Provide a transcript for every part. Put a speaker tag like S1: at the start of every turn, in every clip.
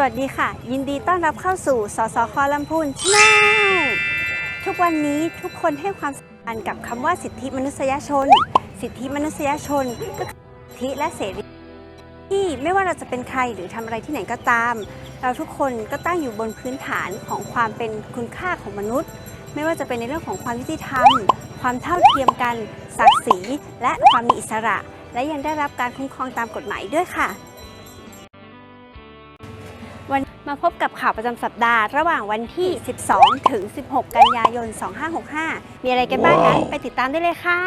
S1: สวัสดีค่ะ ยินดีต้อนรับเข้าสู่สสคลำพูนชาทุกวันนี้ทุกคนให้ความสำคัญกับคำว่าสิทธิมนุษยชน สิทธิมนุษยชนก็คือสิทธิและเสรีที่ไม่ว่าเราจะเป็นใครหรือทำอะไรที่ไหนก็ตาม เราทุกคนก็ตั้งอยู่บนพื้นฐานของความเป็นคุณค่าของมนุษย์ ไม่ว่าจะเป็นในเรื่องของความยุติธรรม ความเท่าเทียมกันศักดิ์ศรีและความมีอิสระ และยังได้รับการคุ้มครองตามกฎหมายด้วยค่ะ มาพบกับข่าวประจำสัปดาห์ ระหว่างวันที่ 12 ถึง 16 กันยายน 2565 มีอะไรกันบ้างนั้นไปติดตามได้เลยค่ะ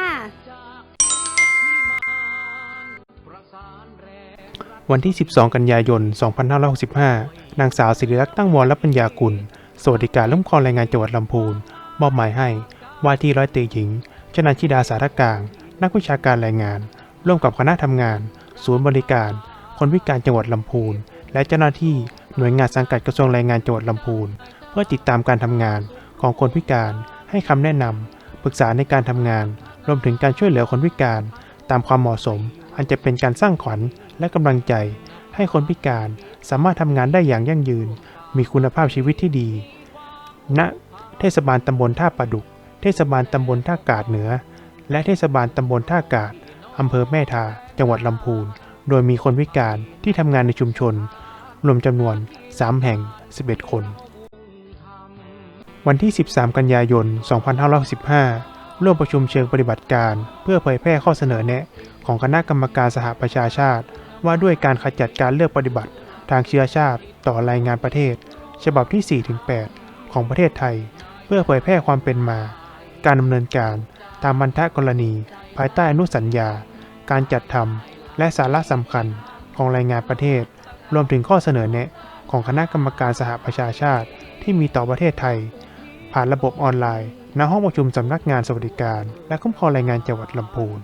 S2: วันที่ 12 กันยายน 2565 นางสาวศิริลักษณ์ตั้งวรและปัญญากุล สวัสดิการล้มครองแรงงานจังหวัดลำพูน มอบหมายให้ ว่าที่ร้อยตรีหญิง ชนันชิดาสารกลาง นักวิชาการแรงงาน ร่วมกับคณะทำงาน ศูนย์บริการ คนพิการจังหวัดลำพูน และเจ้าหน้าที่ หน่วยงานสังกัดกระทรวงแรงงานจังหวัดลำพูน เพื่อติดตามการทำงานของคนพิการ ให้คำแนะนำปรึกษาในการทำงาน รวมถึงการช่วยเหลือคนพิการ ตามความเหมาะสม อันจะเป็นการสร้างขวัญและกำลังใจ ให้คนพิการสามารถทำงานได้อย่างยั่งยืน มีคุณภาพชีวิตที่ดีณเทศบาลตำบลท่าประดุก เทศบาลตำบลท่ากาดเหนือ และเทศบาลตำบลท่ากาดอำเภอแม่ทา จังหวัดลำพูน โดยมีคนพิการที่ทำงานในชุมชน รวมจำนวน 3 แห่ง 11 คน วันที่ 13 กันยายน 2515ร่วมประชุมเชิงปฏิบัติการ เพื่อเผยแพร่ข้อเสนอแนะ ของคณะกรรมการสหประชาชาติ ว่าด้วยการขจัดการเลือกปฏิบัติทางเชื้อชาติ ต่อรายงานประเทศ ฉบับที่ 4-8 ของประเทศไทย เพื่อเผยแพร่ความเป็นมา การดำเนินการตามบรรทกรณี ภายใต้อนุสัญญา การจัดทำและสาระสำคัญ ของรายงานประเทศ รวมถึงข้อเสนอแนะของคณะกรรมการสหประชาชาติ ที่มีต่อประเทศไทย ผ่านระบบออนไลน์ณห้องประชุมสำนักงานสวัสดิการ และคุ้มครองแรงงานจังหวัดลำพูน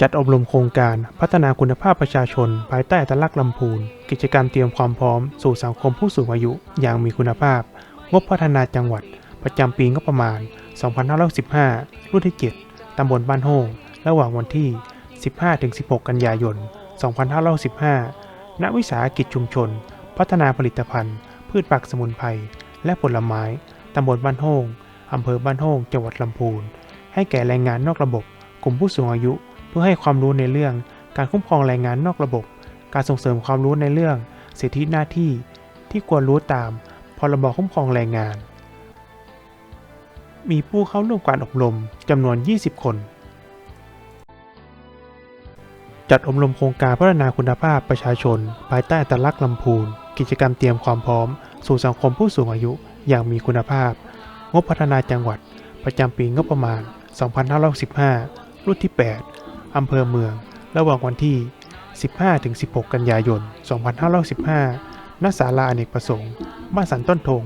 S2: จัดอบรมโครงการพัฒนาคุณภาพประชาชน ภายใต้อัตลักษณ์ลำพูน กิจกรรมเตรียมความพร้อม สู่สังคมผู้สูงอายุอย่างมีคุณภาพ งบพัฒนาจังหวัด ประจำปีงบประมาณ 2515 รุ่นที่ 7 ตำบลบ้านโฮงระหว่างวันที่ 15-16 กันยายน 2515 ณ วิสาหกิจชุมชน พัฒนาผลิตภัณฑ์ พืชผักสมุนไพร และผลไม้ ตำบลบ้านโฮงอำเภอบ้านโฮงจังหวัดลำพูน ให้แก่แรงงานนอกระบบ กลุ่มผู้สูงอายุ เพื่อให้ความรู้ในเรื่องการคุ้มครองแรงงานนอกระบบ การส่งเสริมความรู้ในเรื่อง สิทธิหน้าที่ ที่ควรรู้ตาม พรบคุ้มครองแรงงาน มีผู้เข้าร่วมการอบรมจำนวน 20 คน จัดอบรมโครงการพัฒนาคุณภาพประชาชน ภายใต้อัตลักษณ์ลำพูน กิจกรรมเตรียมความพร้อม สู่สังคมผู้สูงอายุอย่างมีคุณภาพ งบพัฒนาจังหวัด ประจำปีงบประมาณ 2515รุ่นที่ 8 อำเภอเมือง ระหว่างวันที่ 15-16 กันยายน 2515ณ ศาลาอเนกประสงค์ บ้านสันต้นทง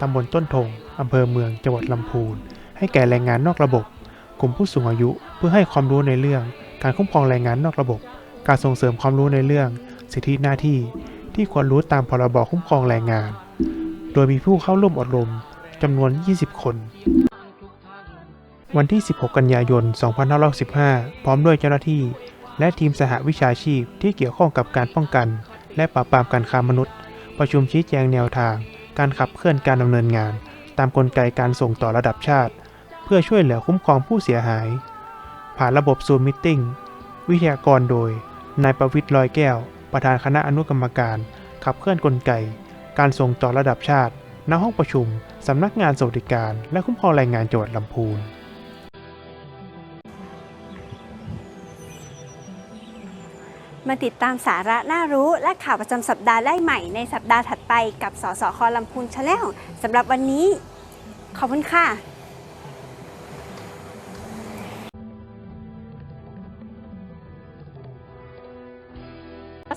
S2: ตำบลต้นทง อำเภอเมือง จังหวัดลำพูน ให้แก่แรงงานนอกระบบ กลุ่มผู้สูงอายุ เพื่อให้ความรู้ในเรื่อง การคุ้มครองแรงงานนอกระบบ การส่งเสริมความรู้ในเรื่อง สิทธิหน้าที่ที่ควรรู้ตามพรบคุ้มครองแรงงาน โดยมีผู้เข้าร่วมอบรมจำนวน 20 คน วันที่ 16 กันยายน 2515พร้อมด้วยเจ้าหน้าที่ และทีมสหวิชาชีพที่เกี่ยวข้องกับการป้องกัน และปราบปรามการค้ามนุษย์ ประชุมชี้แจงแนวทาง การขับเคลื่อนการดำเนินงาน ตามกลไกการส่งต่อระดับชาติ เพื่อช่วยเหลือคุ้มครองผู้เสียหาย ผ่านระบบซูมมิทติ้งวิทยากรโดย นายประวิทย์ลอยแก้ว ประธานคณะอนุกรรมการ ขับเคลื่อนกลไก การส่งต่อระดับชาติณห้องประชุม สำนักงานสวัสดิการ และคุ้มครองแรงงานจังหวัดลำพูน
S1: มาติดตามสาระน่ารู้และข่าวประจำสัปดาห์ได้ใหม่ในสัปดาห์ถัดไปกับสสคลำพูนชาแนลสำหรับวันนี้ ขอบคุณค่ะ